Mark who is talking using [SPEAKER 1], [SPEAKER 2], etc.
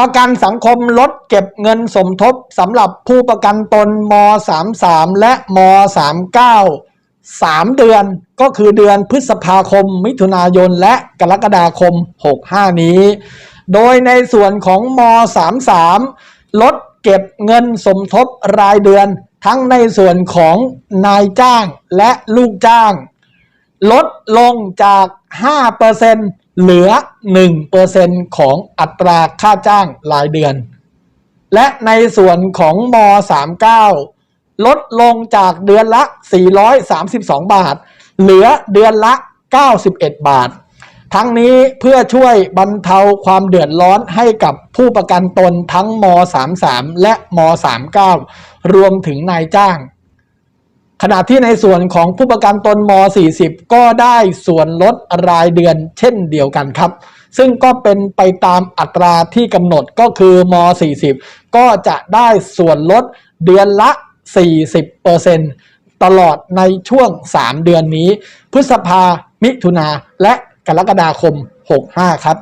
[SPEAKER 1] ประกันสังคมลดเก็บเงินสมทบสำหรับผู้ประกันตนม 33 และม 39 3 เดือนก็คือเดือนพฤษภาคม มิถุนายน และกรกฎาคม 65 นี้ โดยในส่วนของม 33 ลดเก็บเงินสมทบรายเดือน ทั้งในส่วนของนายจ้างและลูกจ้าง ลดลงจาก 5%เเหลือ 1%ของอัตราค่าจ้างรายเดือน และในส่วนของม 39 ลดลงจากเดือนละ 432 บาท เหลือเดือนละ 91 บาท ทั้งนี้เพื่อช่วยบรรเทาความเดือดร้อนให้กับผู้ประกันตนทั้งม 33 และม 39 รวมถึงนายจ้าง ขณะที่ในส่วนของผู้ประกันตนม 40 ก็ได้ส่วนลดรายเดือนเช่นเดียวกันครับ ซึ่งก็เป็นไปตามอัตราที่กำหนดก็คือม 40 ก็จะได้ส่วนลดเดือนละ 40%ตลอดในช่วง 3 เดือนนี้ พฤษภา มิถุนาและกรกฎาคม 65 ครับ